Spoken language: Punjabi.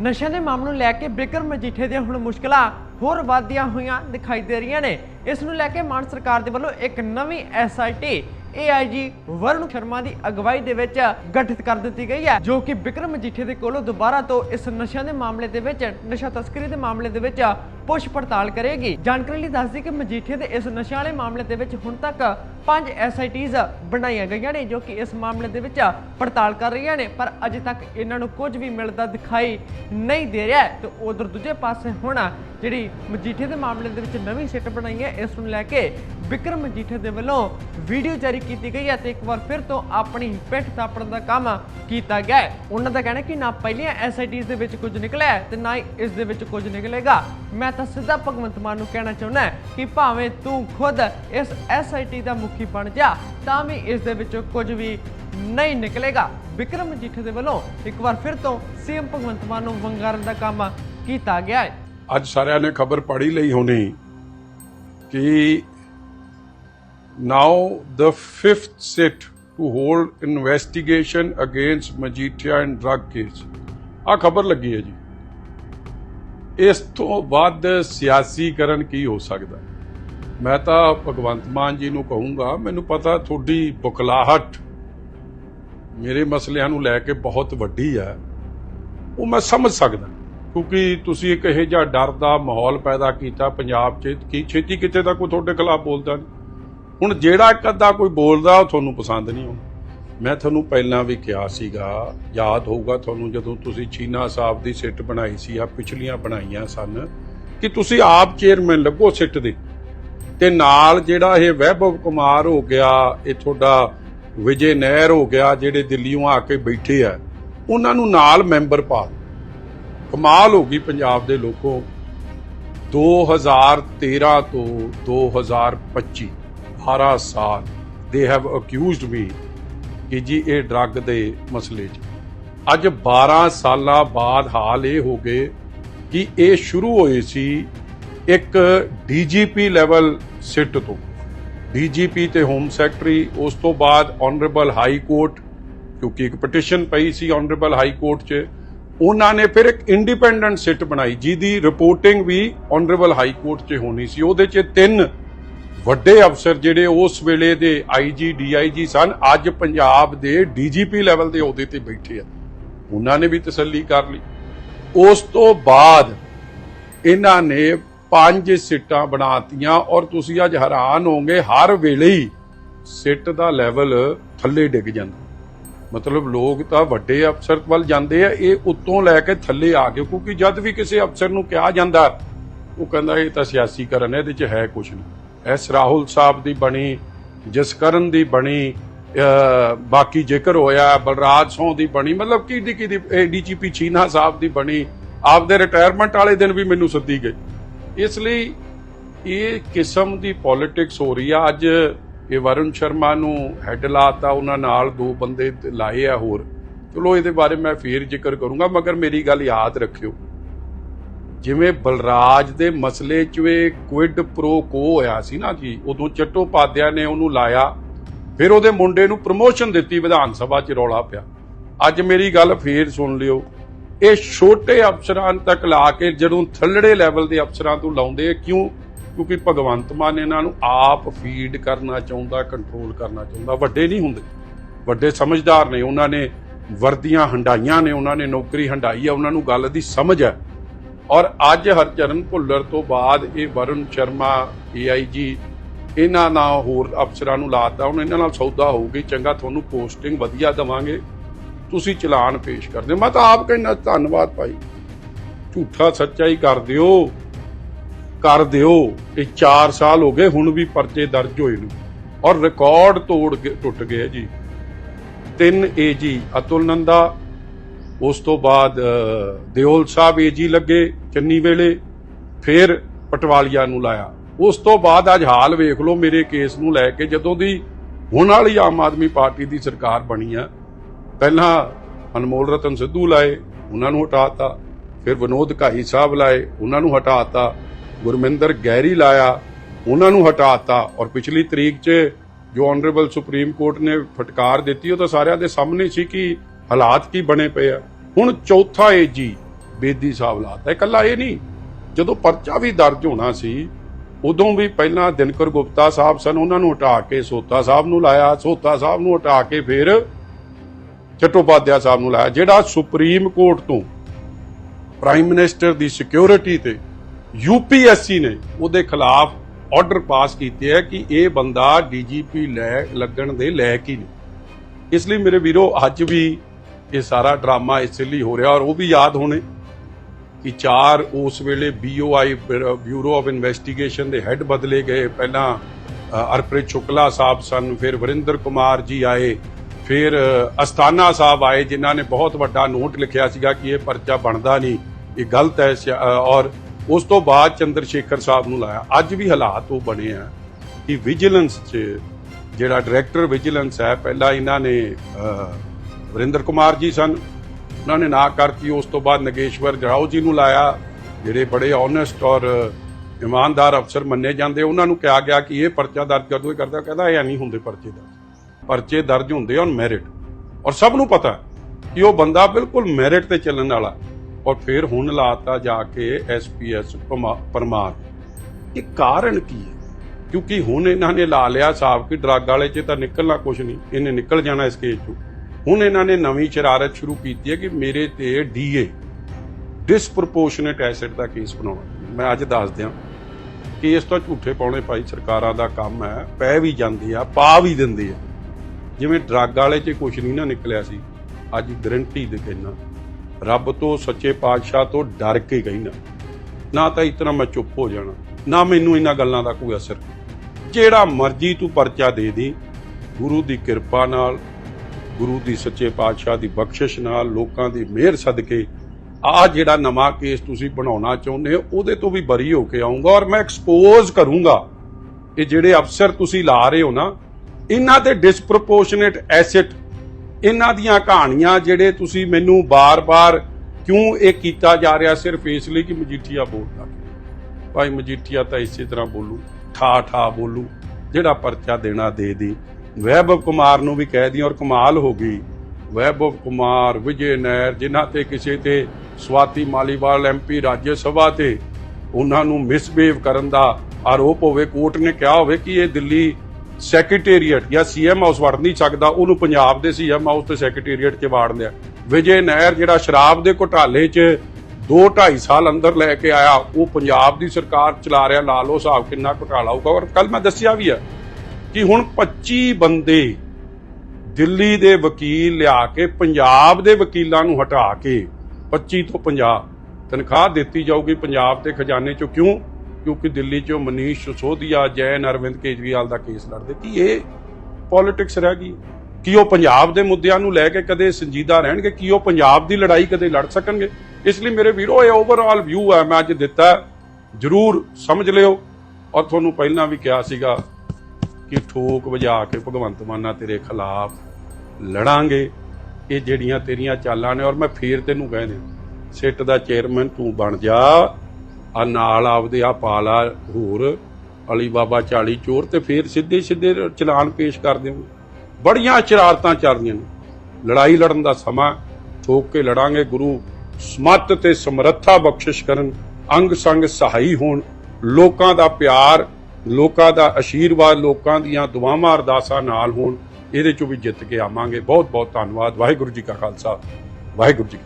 ਨਸ਼ਿਆਂ ਦੇ ਮਾਮਲੇ ਨੂੰ ਲੈ ਕੇ ਬਿਕਰਮ ਮਜੀਠੇ ਦੀਆਂ ਹੁਣ ਮੁਸ਼ਕਲਾਂ ਹੋਰ ਵਧਦੀਆਂ ਹੋਈਆਂ ਦਿਖਾਈ ਦੇ ਰਹੀਆਂ ਨੇ। ਇਸ ਨੂੰ ਲੈ ਕੇ ਮਾਨ ਸਰਕਾਰ ਦੇ ਵੱਲੋਂ ਇੱਕ ਨਵੀਂ ਐਸਆਈਟੀ ਏਆਈਜੀ ਵਰੁਣ ਸ਼ਰਮਾ ਦੀ ਅਗਵਾਈ ਦੇ ਵਿੱਚ ਗਠਿਤ ਕਰ ਦਿੱਤੀ ਗਈ ਹੈ, ਜੋ ਕਿ ਬਿਕਰਮ ਮਜੀਠੇ ਦੇ ਕੋਲੋਂ ਦੁਬਾਰਾ ਤੋਂ ਇਸ ਨਸ਼ਿਆਂ ਦੇ ਮਾਮਲੇ ਦੇ ਵਿੱਚ, ਨਸ਼ਾ ਤਸਕਰੀ ਦੇ ਮਾਮਲੇ ਦੇ ਵਿੱਚ ਪੁੱਛ ਪੜਤਾਲ ਕਰੇਗੀ। ਜਾਣਕਾਰੀ ਲਈ ਦੱਸਦੀ ਕਿ ਮਜੀਠੇ ਦੇ ਇਸ ਨਸ਼ਿਆਂ ਵਾਲੇ ਮਾਮਲੇ ਦੇ ਵਿੱਚ ਹੁਣ ਤੱਕ ਪੰਜ ਐਸਆਈਟੀਜ਼ ਬਣਾਈਆਂ ਗਈਆਂ ਨੇ ਜੋ ਕਿ ਇਸ ਮਾਮਲੇ ਦੇ ਵਿੱਚ ਪੜਤਾਲ ਕਰ ਰਹੀਆਂ ਨੇ, ਪਰ ਅਜੇ ਤੱਕ ਇਹਨਾਂ ਨੂੰ ਕੁਝ ਵੀ ਮਿਲਦਾ ਦਿਖਾਈ ਨਹੀਂ ਦੇ ਰਿਹਾ ਹੈ। ਤੇ ਉਧਰ ਦੂਜੇ ਪਾਸੇ ਹੁਣ ਜਿਹੜੀ ਮਜੀਠੇ ਦੇ ਮਾਮਲੇ ਦੇ ਵਿੱਚ ਨਵੀਂ ਸਿੱਟ ਬਣਾਈ ਹੈ, ਇਸ ਨੂੰ ਲੈ ਕੇ ਵਿਕਰਮ ਮਜੀਠੇ ਦੇ ਵੱਲੋਂ ਵੀਡੀਓ ਜਾਰੀ ਕੀਤੀ ਗਈ ਹੈ ਤੇ ਇੱਕ ਵਾਰ ਫਿਰ ਤੋਂ ਆਪਣੀ ਪਿੱਠ ਥਾਪੜਨ ਦਾ ਕੰਮ ਕੀਤਾ ਗਿਆ ਹੈ। ਉਹਨਾਂ ਦਾ ਕਹਿਣਾ ਕਿ ਨਾ ਪਹਿਲੀਆਂ ਐਸਆਈਟੀਜ਼ ਦੇ ਵਿੱਚ ਕੁਝ ਨਿਕਲਿਆ ਹੈ ਤੇ ਨਾ ਹੀ ਇਸ ਦੇ ਵਿੱਚ ਕੁਝ ਨਿਕਲੇਗਾ। ਮੈਂ ਤਾਂ ਸਿੱਧਾ ਭਗਵੰਤ ਮਾਨ ਨੂੰ ਕਹਿਣਾ ਚਾਹੁੰਦਾ ਕਿ ਭਾਵੇਂ ਤੂੰ ਖੁਦ ਇਸ ਐਸਆਈਟੀ ਦਾ ਮੁਖੀ ਬਣ ਜਾ, ਤਾਂ ਵੀ ਇਸ ਦੇ ਵਿੱਚੋਂ ਕੁਝ ਵੀ ਨਹੀਂ ਨਿਕਲੇਗਾ। ਵਿਕਰਮ ਮਜੀਠੇ ਦੇ ਵੱਲੋਂ ਇੱਕ ਵਾਰ ਫਿਰ ਤੋਂ ਸੀਐਮ ਭਗਵੰਤ ਮਾਨ ਨੂੰ ਵੰਗਾਰਨ ਦਾ ਕੰਮ ਕੀਤਾ ਗਿਆ ਹੈ। ਅੱਜ ਸਾਰਿਆਂ ਨੇ ਖਬਰ ਪੜ੍ਹੀ ਲਈ ਹੋਣੀ ਕਿ now the fifth sit to hold investigation against Majithia and drug case ਆ ਖਬਰ ਲੱਗੀ ਹੈ ਜੀ। ਇਸ ਤੋਂ ਵੱਧ ਸਿਆਸੀਕਰਨ ਕੀ ਹੋ ਸਕਦਾ ਮੈਂ ਤਾਂ ਭਗਵੰਤ ਮਾਨ ਜੀ ਨੂੰ ਕਹੂੰਗਾ, ਮੈਨੂੰ ਪਤਾ ਤੁਹਾਡੀ ਬੁਕਲਾਹਟ ਮੇਰੇ ਮਸਲਿਆਂ ਨੂੰ ਲੈ ਕੇ ਬਹੁਤ ਵੱਡੀ ਹੈ। ਉਹ ਮੈਂ ਸਮਝ ਸਕਦਾ, ਕਿਉਂਕਿ ਤੁਸੀਂ ਇੱਕ ਇਹੋ ਜਿਹਾ ਡਰ ਦਾ ਮਾਹੌਲ ਪੈਦਾ ਕੀਤਾ ਪੰਜਾਬ 'ਚ, ਕਿ ਛੇਤੀ ਕਿਤੇ ਦਾ ਕੋਈ ਤੁਹਾਡੇ ਖਿਲਾਫ ਬੋਲਦਾ ਨਹੀਂ। ਹੁਣ ਜਿਹੜਾ ਇੱਕ ਅੱਧਾ ਕੋਈ ਬੋਲਦਾ, ਉਹ ਤੁਹਾਨੂੰ ਪਸੰਦ ਨਹੀਂ ਆਉਂਦਾ। ਮੈਂ ਤੁਹਾਨੂੰ ਪਹਿਲਾਂ ਵੀ ਕਿਹਾ ਸੀਗਾ, ਯਾਦ ਹੋਊਗਾ ਤੁਹਾਨੂੰ ਜਦੋਂ ਤੁਸੀਂ ਚੀਨਾ ਸਾਹਿਬ ਦੀ ਸਿੱਟ ਬਣਾਈ ਸੀ ਆ ਪਿਛਲੀਆਂ ਬਣਾਈਆਂ ਸਨ, ਕਿ ਤੁਸੀਂ ਆਪ ਚੇਅਰਮੈਨ ਲੱਗੋ ਸਿੱਟ ਦੇ। ਤੇ ਨਾਲ ਜਿਹੜਾ ਇਹ ਵੈਭਵ ਕੁਮਾਰ ਹੋ ਗਿਆ, ਇਹ ਤੁਹਾਡਾ ਵਿਜੇ ਨਹਿਰ ਹੋ ਗਿਆ, ਜਿਹੜੇ ਦਿੱਲੀੋਂ ਆ ਕੇ ਬੈਠੇ ਆ, ਉਹਨਾਂ ਨੂੰ ਨਾਲ ਮੈਂਬਰ ਪਾ ਦਿਓ। ਕਮਾਲ ਹੋ ਗਈ ਪੰਜਾਬ ਦੇ ਲੋਕੋ 2013 ਤੋਂ 2025 12 ਸਾਲ ਦੇ ਹੈਵ ਅਕਿਊਜ਼ਡ ਵੀ ਕਿ ਜੀ ਇਹ ਡਰੱਗ ਦੇ ਮਸਲੇ 'ਚ ਅੱਜ 12 ਸਾਲਾਂ ਬਾਅਦ ਹਾਲ ਇਹ ਹੋ ਗਏ ਕਿ ਇਹ ਸ਼ੁਰੂ ਹੋਏ ਸੀ ਇੱਕ ਡੀਜੀਪੀ ਲੈਵਲ ਸਿੱਟ ਤੋਂ ਡੀਜੀਪੀ ਤੇ ਹੋਮ ਸੈਕਟਰੀ, ਉਸ ਤੋਂ ਬਾਅਦ ਆਨਰੇਬਲ ਹਾਈ ਕੋਰਟ ਕਿਉਂਕਿ ਇੱਕ ਪਟੀਸ਼ਨ ਪਈ ਸੀ ਆਨਰੇਬਲ ਹਾਈ ਕੋਰਟ 'ਚ, ਉਹਨਾਂ ਨੇ ਫਿਰ ਇੱਕ ਇੰਡੀਪੈਂਡੈਂਟ ਸਿੱਟ ਬਣਾਈ, ਜਿਹਦੀ ਰਿਪੋਰਟਿੰਗ ਵੀ ਆਨਰੇਬਲ ਹਾਈ ਕੋਰਟ 'ਚ ਹੋਣੀ ਸੀ। ਉਹਦੇ 'ਚ ਤਿੰਨ ਵੱਡੇ ਅਫਸਰ ਜਿਹੜੇ ਉਸ ਵੇਲੇ ਦੇ ਆਈਜੀ ਡੀਆਈਜੀ ਸਨ, ਅੱਜ ਪੰਜਾਬ ਦੇ ਡੀਜੀਪੀ ਲੈਵਲ ਦੇ ਅਹੁਦੇ ਤੇ ਬੈਠੇ ਆ। ਉਹਨਾਂ ਨੇ ਵੀ ਤਸੱਲੀ ਕਰ ਲਈ। ਉਸ ਤੋਂ ਬਾਅਦ ਇਹਨਾਂ ਨੇ ਪੰਜ ਸਿੱਟਾਂ ਬਣਾਤੀਆਂ ਔਰ ਤੁਸੀਂ ਅੱਜ ਹੈਰਾਨ ਹੋਗੇ ਹਰ ਵੇਲੇ ਹੀ ਸਿੱਟ ਦਾ ਲੈਵਲ ਥੱਲੇ ਡਿੱਗ ਜਾਂਦਾ। ਮਤਲਬ ਲੋਕ ਤਾਂ ਵੱਡੇ ਅਫਸਰ ਵੱਲ ਜਾਂਦੇ ਆ, ਇਹ ਉੱਤੋਂ ਲੈ ਕੇ ਥੱਲੇ ਆ ਗਏ ਕਿਉਂਕਿ ਜਦ ਵੀ ਕਿਸੇ ਅਫਸਰ ਨੂੰ ਕਿਹਾ ਜਾਂਦਾ, ਉਹ ਕਹਿੰਦਾ ਇਹ ਤਾਂ ਸਿਆਸੀਕਰਨ ਹੈ, ਇਹਦੇ 'ਚ ਹੈ ਕੁਝ ਨਹੀਂ। ਐਸ ਰਾਹੁਲ ਸਾਹਿਬ ਦੀ ਬਣੀ, ਜਸਕਰਨ ਦੀ ਬਣੀ ਬਾਕੀ ਜ਼ਿਕਰ ਹੋਇਆ, ਬਲਰਾਜ ਸੋਹ ਦੀ ਬਣੀ, ਮਤਲਬ ਕਿਹਦੀ ਕਿਹਦੀ ਡੀਜੀਪੀ ਚੀਨਾ ਸਾਹਿਬ ਦੀ ਬਣੀ, ਆਪਦੇ ਰਿਟਾਇਰਮੈਂਟ ਵਾਲੇ ਦਿਨ ਵੀ ਮੈਨੂੰ ਸੱਦੀ ਗਈ ਇਸ ਲਈ ਇਹ ਕਿਸਮ ਦੀ ਪੋਲਿਟਿਕਸ ਹੋ ਰਹੀ ਆ। ਅੱਜ ਇਹ ਵਰੁਣ ਸ਼ਰਮਾ ਨੂੰ ਹੈੱਡ ਲਾਤਾ, ਉਹਨਾਂ ਨਾਲ ਦੋ ਬੰਦੇ ਲਾਏ ਆ ਹੋਰ। ਚਲੋ, ਇਹਦੇ ਬਾਰੇ ਮੈਂ ਫੇਰ ਜ਼ਿਕਰ ਕਰੂੰਗਾ, ਮਗਰ ਮੇਰੀ ਗੱਲ ਯਾਦ ਰੱਖਿਓ। ਜਿਵੇਂ ਬਲਰਾਜ ਦੇ ਮਸਲੇ 'ਚ ਵੇ ਕੁਇਡ ਪ੍ਰੋ ਕੋ ਹੋਇਆ ਸੀ ਨਾ ਜੀ, ਉਦੋਂ ਚੱਟੋਪਾਧਿਆ ਨੇ ਉਹਨੂੰ ਲਾਇਆ, ਫਿਰ ਉਹਦੇ ਮੁੰਡੇ ਨੂੰ ਪ੍ਰਮੋਸ਼ਨ ਦਿੱਤੀ ਵਿਧਾਨ ਸਭਾ 'ਚ ਰੌਲਾ ਪਿਆ। ਅੱਜ ਮੇਰੀ ਗੱਲ ਫੇਰ ਸੁਣ ਲਿਓ। ਇਹ ਛੋਟੇ ਅਫਸਰਾਂ ਤੱਕ ਲਾ ਕੇ ਜਦੋਂ ਥੱਲੜੇ ਲੈਵਲ ਦੇ ਅਫਸਰਾਂ ਤੋਂ ਲਾਉਂਦੇ ਆ, ਕਿਉਂ? ਕਿਉਂਕਿ ਭਗਵੰਤ ਮਾਨ ਇਹਨਾਂ ਨੂੰ ਆਪ ਫੀਡ ਕਰਨਾ ਚਾਹੁੰਦਾ ਕੰਟਰੋਲ ਕਰਨਾ ਚਾਹੁੰਦਾ। ਵੱਡੇ ਨਹੀਂ ਹੁੰਦੇ। ਵੱਡੇ ਸਮਝਦਾਰ ਨੇ, ਉਹਨਾਂ ਨੇ ਵਰਦੀਆਂ ਹੰਡਾਈਆਂ ਨੇ, ਉਹਨਾਂ ਨੇ ਨੌਕਰੀ ਹੰਡਾਈ ਆ, ਉਹਨਾਂ ਨੂੰ ਗੱਲ ਦੀ ਸਮਝ ਹੈ ਔਰ ਅੱਜ ਹਰਚਰਨ ਭੁੱਲਰ ਤੋਂ ਬਾਅਦ ਇਹ ਵਰੁਣ ਸ਼ਰਮਾ ਏਆਈਜੀ ਇਹਨਾਂ ਨਾਲ ਹੋਰ ਅਫਸਰਾਂ ਨੂੰ ਲਾਤਾ। ਹੁਣ ਇਹਨਾਂ ਨਾਲ ਸੌਦਾ ਹੋਊਗੀ, ਚੰਗਾ ਤੁਹਾਨੂੰ ਪੋਸਟਿੰਗ ਵਧੀਆ ਦਵਾਂਗੇ। ਤੁਸੀਂ ਚਲਾਨ ਪੇਸ਼ ਕਰਦੇ ਹੋ। ਮੈਂ ਤਾਂ ਆਪ ਕਹਿੰਦਾ, ਧੰਨਵਾਦ ਭਾਈ। ਝੂਠਾ ਸੱਚਾ ਹੀ ਕਰ ਦਿਓ। ਕਰ ਦਿਓ। ਇਹ 4 ਸਾਲ ਹੋ ਗਏ, ਹੁਣ ਵੀ ਪਰਚੇ ਦਰਜ ਹੋਏ ਨੇ। ਔਰ ਰਿਕਾਰਡ ਤੋੜ ਕੇ ਟੁੱਟ ਗਏ ਜੀ। ਤਿੰਨ ਏਜੀ ਅਤੁਲ ਨੰਦਾ, ਉਸ ਤੋਂ ਬਾਅਦ ਦਿਓਲ ਸਾਹਿਬ ਏਜੀ ਲੱਗੇ ਚੰਨੀ ਵੇਲੇ, ਫਿਰ ਪਟਵਾਲੀਆ ਨੂੰ ਲਾਇਆ। ਉਸ ਤੋਂ ਬਾਅਦ ਅੱਜ ਹਾਲ ਵੇਖ ਲਓ, ਮੇਰੇ ਕੇਸ ਨੂੰ ਲੈ ਕੇ ਜਦੋਂ ਦੀ ਹੁਣ ਵਾਲੀ ਆਮ ਆਦਮੀ ਪਾਰਟੀ ਦੀ ਸਰਕਾਰ ਬਣੀ ਆ ਪਹਿਲਾਂ ਅਨਮੋਲ ਰਤਨ ਸਿੱਧੂ ਲਾਏ, ਉਹਨਾਂ ਨੂੰ ਹਟਾਤਾ। ਫਿਰ ਵਿਨੋਦ ਕਾਈ ਸਾਹਿਬ ਲਾਏ, ਉਹਨਾਂ ਨੂੰ ਹਟਾਤਾ। ਗੁਰਮਿੰਦਰ ਗੈਰੀ ਲਾਇਆ, ਉਹਨਾਂ ਨੂੰ ਹਟਾਤਾ। ਔਰ ਪਿਛਲੀ ਤਰੀਕ 'ਚ ਜੋ ਆਨਰੇਬਲ ਸੁਪਰੀਮ ਕੋਰਟ ਨੇ ਫਟਕਾਰ ਦਿੱਤੀ, ਉਹ ਤਾਂ ਸਾਰਿਆਂ ਦੇ ਸਾਹਮਣੇ ਸੀ ਕਿ ਹਾਲਾਤ ਕੀ ਬਣੇ ਪਏ ਆ। ਹੁਣ ਚੌਥਾ ਏਜੀ ਬੇਦੀ ਸਾਹਿਬ ਲਾਤਾ। ਇਕੱਲਾ ਇਹ ਨਹੀਂ, ਜਦੋਂ ਪਰਚਾ ਵੀ ਦਰਜ ਹੋਣਾ ਸੀ, ਉਦੋਂ ਵੀ ਪਹਿਲਾਂ ਦਿਨਕਰ ਗੁਪਤਾ ਸਾਹਿਬ ਸਨ, ਉਹਨਾਂ ਨੂੰ ਹਟਾ ਕੇ ਸੋਤਾ ਸਾਹਿਬ ਨੂੰ ਲਾਇਆ, ਸੋਤਾ ਸਾਹਿਬ ਨੂੰ ਹਟਾ ਕੇ ਫਿਰ ਚਟੋਪਾਧਿਆ ਸਾਹਿਬ ਨੂੰ ਲਾਇਆ ਜਿਹੜਾ ਸੁਪਰੀਮ ਕੋਰਟ ਤੋਂ ਪ੍ਰਾਈਮ ਮਿਨਿਸਟਰ ਦੀ ਸਿਕਿਉਰਿਟੀ ਤੇ ਯੂਪੀਐਸਸੀ ਨੇ ਉਹਦੇ ਖਿਲਾਫ ਆਰਡਰ ਪਾਸ ਕੀਤੇ ਹੈ ਕਿ ਇਹ ਬੰਦਾ ਡੀਜੀਪੀ ਲੈ ਲੱਗਣ ਦੇ ਲਾਇਕ ਹੀ ਨਹੀਂ। ਇਸ ਲਈ ਮੇਰੇ ਵੀਰੋ ਅੱਜ ਵੀ ਇਹ ਸਾਰਾ ਡਰਾਮਾ ਇਸ ਲਈ ਹੋ ਰਿਹਾ ਔਰ ਉਹ ਵੀ ਯਾਦ ਹੋਣੇ ਕਿ ਚਾਰ ਉਸ ਵੇਲੇ ਬੀਓਆਈ ਬਿਊਰੋ ਆਫ ਇਨਵੈਸਟੀਗੇਸ਼ਨ ਦੇ ਹੈੱਡ ਬਦਲੇ ਗਏ। ਪਹਿਲਾਂ ਅ, ਅਰਪ੍ਰੀਤ ਸ਼ੁਕਲਾ ਸਾਹਿਬ ਸਨ ਫਿਰ ਵਰਿੰਦਰ ਕੁਮਾਰ ਜੀ ਆਏ। ਫਿਰ ਅ, ਅਸਥਾਨਾ ਸਾਹਿਬ ਆਏ ਜਿਨ੍ਹਾਂ ਨੇ ਬਹੁਤ ਵੱਡਾ ਨੋਟ ਲਿਖਿਆ ਸੀਗਾ ਕਿ ਇਹ ਪਰਚਾ ਬਣਦਾ ਨਹੀਂ ਇਹ ਗਲਤ ਹੈ ਸਿਆ- ਔਰ ਉਸ ਤੋਂ ਬਾਅਦ ਚੰਦਰ ਸ਼ੇਖਰ ਸਾਹਿਬ ਨੂੰ ਲਾਇਆ। ਅੱਜ ਵੀ ਹਾਲਾਤ ਉਹ ਬਣੇ ਆ ਕਿ ਵਿਜੀਲੈਂਸ 'ਚ ਜਿਹੜਾ ਡਾਇਰੈਕਟਰ ਵਿਜੀਲੈਂਸ ਹੈ ਪਹਿਲਾਂ ਇਹਨਾਂ ਨੇ ਵਰਿੰਦਰ ਕੁਮਾਰ ਜੀ ਸਨ ਉਹਨਾਂ ਨੇ ਨਾ ਕਰਤੀ ਉਸ ਤੋਂ ਬਾਅਦ ਨਗੇਸ਼ਵਰ ਰਾਓ ਜੀ ਨੂੰ ਲਾਇਆ ਜਿਹੜੇ ਬੜੇ ਓਨੈਸਟ ਔਰ ਇਮਾਨਦਾਰ ਅਫਸਰ ਮੰਨੇ ਜਾਂਦੇ ਉਹਨਾਂ ਨੂੰ ਕਿਹਾ ਗਿਆ ਕਿ ਇਹ ਪਰਚਾ ਦਰਜ ਕਰ ਦੋ ਇਹ ਕਰਦਾ ਕਹਿੰਦਾ ਇਹ ਨਹੀਂ ਹੁੰਦੇ ਪਰਚੇ ਦਾ ਪਰਚੇ ਦਰਜ ਹੁੰਦੇ ਔਨ ਮੈਰਿਟ ਔਰ ਸਭ ਨੂੰ ਪਤਾ ਕਿ ਉਹ ਬੰਦਾ ਬਿਲਕੁਲ ਮੈਰਿਟ ਤੇ ਚੱਲਣ ਵਾਲਾ ਔਰ ਫਿਰ ਹੁਣ ਲਾਤਾ ਜਾ ਕੇ ਐਸਪੀਐਸ ਪਰਮਾਰ। ਇਹ ਕਾਰਨ ਕੀ ਹੈ? ਕਿਉਂਕਿ ਹੁਣ ਇਹਨਾਂ ਨੇ ਲਾ ਲਿਆ ਸਾਫ਼ ਕਿ ਡਰੱਗ ਵਾਲੇ 'ਚ ਤਾਂ ਨਿਕਲਣਾ ਕੁਝ ਨਹੀਂ, ਇਹਨੇ ਨਿਕਲ ਜਾਣਾ ਇਸ ਕੇਸ 'ਚੋਂ। ਹੁਣ ਇਹਨਾਂ ਨੇ ਨਵੀਂ ਸ਼ਰਾਰਤ ਸ਼ੁਰੂ ਕੀਤੀ ਹੈ ਕਿ ਮੇਰੇ ਤੇ ਡੀਏ ਡਿਸਪ੍ਰੋਪੋਰਸ਼ਨੇਟ ਐਸਿਡ ਦਾ ਕੇਸ ਬਣਾਉਣਾ। ਮੈਂ ਅੱਜ ਦੱਸ ਦਿਆਂ ਕੇਸ ਤਾਂ ਝੂਠੇ ਪਾਉਣੇ ਭਾਈ ਸਰਕਾਰਾਂ ਦਾ ਕੰਮ ਹੈ, ਪੈ ਵੀ ਜਾਂਦੀ ਆ, ਪਾ ਵੀ ਦਿੰਦੀ ਆ। ਜਿਵੇਂ ਡਰੱਗ ਵਾਲੇ 'ਚ ਕੁਝ ਨਹੀਂ ਨਾ ਨਿਕਲਿਆ ਸੀ, ਅੱਜ ਗਰੰਟੀ ਦੇ ਕਹਿਣਾ ਰੱਬ ਤੋਂ ਸੱਚੇ ਪਾਤਸ਼ਾਹ ਤੋਂ ਡਰ ਕੇ ਕਹਿਣਾ ਨਾ। ਤਾਂ ਇਤਨਾ ਮੈਂ ਚੁੱਪ ਹੋ ਜਾਣਾ, ਨਾ ਮੈਨੂੰ ਇਹਨਾਂ ਗੱਲਾਂ ਦਾ ਕੋਈ ਅਸਰ। ਜਿਹੜਾ ਮਰਜ਼ੀ ਤੂੰ ਪਰਚਾ ਦੇ ਦੀ, ਗੁਰੂ ਦੀ ਕਿਰਪਾ ਨਾਲ, ਗੁਰੂ ਦੀ ਸੱਚੇ ਪਾਤਸ਼ਾਹ ਦੀ ਬਖਸ਼ਿਸ਼ ਨਾਲ, ਲੋਕਾਂ ਦੀ ਮਿਹਰ ਸਦਕੇ ਆ ਜਿਹੜਾ ਨਵਾਂ ਕੇਸ ਤੁਸੀਂ ਬਣਾਉਣਾ ਚਾਹੁੰਦੇ ਹੋ, ਉਹਦੇ ਤੋਂ ਵੀ ਬਰੀ ਹੋ ਕੇ ਆਉਂਗਾ ਔਰ ਮੈਂ ਐਕਸਪੋਜ਼ ਕਰੂੰਗਾ। ਇਹ ਜਿਹੜੇ ਅਫਸਰ ਤੁਸੀਂ ਲਾ ਰਹੇ ਹੋ ਨਾ ਇਹਨਾਂ ਤੇ ਡਿਸਪ੍ਰੋਪੋਰਸ਼ਨੇਟ ਐਸੈਟ ਇਹਨਾਂ ਦੀਆਂ ਕਹਾਣੀਆਂ ਜਿਹੜੇ ਤੁਸੀਂ ਮੈਨੂੰ ਬਾਰ-ਬਾਰ ਕਿਉਂ ਇਹ ਕੀਤਾ ਜਾ ਰਿਹਾ ਸਿਰਫ ਇਸ ਲਈ ਕਿ ਮਜੀਠੀਆ ਬੋਲਦਾ ਭਾਈ ਮਜੀਠੀਆ ਤਾਂ ਇਸੇ ਤਰ੍ਹਾਂ ਬੋਲੂ ਠਾ ਠਾ ਬੋਲੂ, ਜਿਹੜਾ ਪਰਚਾ ਦੇਣਾ ਦੇ ਦੀ। ਵੈਭਵ ਕੁਮਾਰ ਨੂੰ ਵੀ ਕਹਿ ਦੀ ਔਰ ਕਮਾਲ ਹੋ ਗਈ। ਵੈਭਵ ਕੁਮਾਰ, ਵਿਜੇ ਨਹਿਰ, ਜਿਨ੍ਹਾਂ ਤੇ ਕਿਸੇ ਤੇ ਸਵਾਤੀ ਮਾਲੀਵਾਲ ਐਮਪੀ ਰਾਜ ਸਭਾ ਤੇ ਉਹਨਾਂ ਨੂੰ ਮਿਸਬੀਹੇਵ ਕਰਨ ਦਾ ਆਰੋਪ ਹੋਵੇ, ਕੋਰਟ ਨੇ ਕਿਹਾ ਹੋਵੇ ਕਿ ਇਹ ਦਿੱਲੀ ਸੈਕਟਰੀਏਟ ਜਾਂ ਸੀਐਮ ਹਾਊਸ ਵੜ ਨਹੀਂ ਸਕਦਾ, ਉਹਨੂੰ ਪੰਜਾਬ ਦੇ ਸੀਐਮ ਹਾਊਸ ਤੇ ਸੈਕਟਰੀਏਟ 'ਚ ਵਾੜ ਲਿਆ ਵਿਜੇ ਨਹਿਰ ਜਿਹੜਾ ਸ਼ਰਾਬ ਦੇ ਘੁਟਾਲੇ 'ਚ 2 2.5 ਸਾਲ ਅੰਦਰ ਲੈ ਕੇ ਆਇਆ, ਉਹ ਪੰਜਾਬ ਦੀ ਸਰਕਾਰ ਚਲਾ ਰਿਹਾ ਲਾ ਲਓ ਹਿਸਾਬ ਕਿੰਨਾ ਘੁਟਾਲਾ ਹੋਊਗਾ। ਔਰ ਕੱਲ ਮੈਂ ਦੱਸਿਆ ਵੀ ਹੈ ਕਿ ਹੁਣ 25 ਬੰਦੇ ਦਿੱਲੀ ਦੇ ਵਕੀਲ ਲਿਆ ਕੇ, ਪੰਜਾਬ ਦੇ ਵਕੀਲਾਂ ਨੂੰ ਹਟਾ ਕੇ 25 ਤੋਂ 50 ਤਨਖਾਹ ਦਿੱਤੀ ਜਾਊਗੀ ਪੰਜਾਬ ਦੇ ਖਜ਼ਾਨੇ ਚੋਂ। ਕਿਉਂ? ਕਿਉਂਕਿ ਦਿੱਲੀ ਚੋਂ ਮਨੀਸ਼ ਸਿਸੋਦੀਆ ਜੈਨ ਅਰਵਿੰਦ ਕੇਜਰੀਵਾਲ ਦਾ ਕੇਸ ਲੜਦੇ ਕਿ ਇਹ ਪੋਲਿਟਿਕਸ ਰਹਿ ਗਈ। ਕਿ ਉਹ ਪੰਜਾਬ ਦੇ ਮੁੱਦਿਆਂ ਨੂੰ ਲੈ ਕੇ ਕਦੇ ਸੰਜੀਦਾ ਰਹਿਣਗੇ? ਕਿ ਉਹ ਪੰਜਾਬ ਦੀ ਲੜਾਈ ਕਦੇ ਲੜ ਸਕਣਗੇ? ਇਸ ਲਈ ਮੇਰੇ ਵੀਰੋ, ਇਹ ਓਵਰਆਲ ਵਿਊ ਹੈ ਮੈਂ ਅੱਜ ਦਿੱਤਾ। ਜਰੂਰ ਸਮਝ ਲਿਓ। ਔਰ ਤੁਹਾਨੂੰ ਪਹਿਲਾਂ ਵੀ ਕਿਹਾ ਸੀਗਾ ਕਿ ਠੋਕ ਵਜਾ ਕੇ ਭਗਵੰਤ ਮਾਨਾ ਤੇਰੇ ਖਿਲਾਫ ਲੜਾਂਗੇ। ਇਹ ਜਿਹੜੀਆਂ ਤੇਰੀਆਂ ਚਾਲਾਂ ਨੇ, ਔਰ ਮੈਂ ਫੇਰ ਤੈਨੂੰ ਕਹਿੰਦੇ, ਸਿੱਟ ਦਾ ਚੇਅਰਮੈਨ ਤੂੰ ਬਣ ਜਾ। ਆ ਨਾਲ ਆਪਦੇ ਆ ਪਾਲਾ ਹੋਰ, ਅਲੀ ਬਾਬਾ 40 ਚੋਰ ਤੇ ਫੇਰ ਸਿੱਧੇ ਸਿੱਧੇ ਚਲਾਨ ਪੇਸ਼ ਕਰਦੇ ਹੋ ਬੜੀਆਂ ਸ਼ਰਾਰਤਾਂ ਚੱਲਦੀਆਂ ਨੇ। ਲੜਾਈ ਲੜਨ ਦਾ ਸਮਾਂ, ਠੋਕ ਕੇ ਲੜਾਂਗੇ ਗੁਰੂ। ਸਮੱਤ ਤੇ ਸਮਰੱਥਾ ਬਖਸ਼ਿਸ਼ ਕਰਨ, ਅੰਗ ਸੰਗ ਸਹਾਈ ਹੋਣ। ਲੋਕਾਂ ਦਾ ਪਿਆਰ, ਲੋਕਾਂ ਦਾ ਆਸ਼ੀਰਵਾਦ ਲੋਕਾਂ ਦੀਆਂ ਦੁਆਵਾਂ ਅਰਦਾਸਾਂ ਨਾਲ ਹੋਣ। ਇਹਦੇ ਚੋਂ ਵੀ ਜਿੱਤ ਕੇ ਆਵਾਂਗੇ। ਬਹੁਤ ਬਹੁਤ ਧੰਨਵਾਦ। ਵਾਹਿਗੁਰੂ ਜੀ ਕਾ ਖਾਲਸਾ। ਵਾਹਿਗੁਰੂ ਜੀ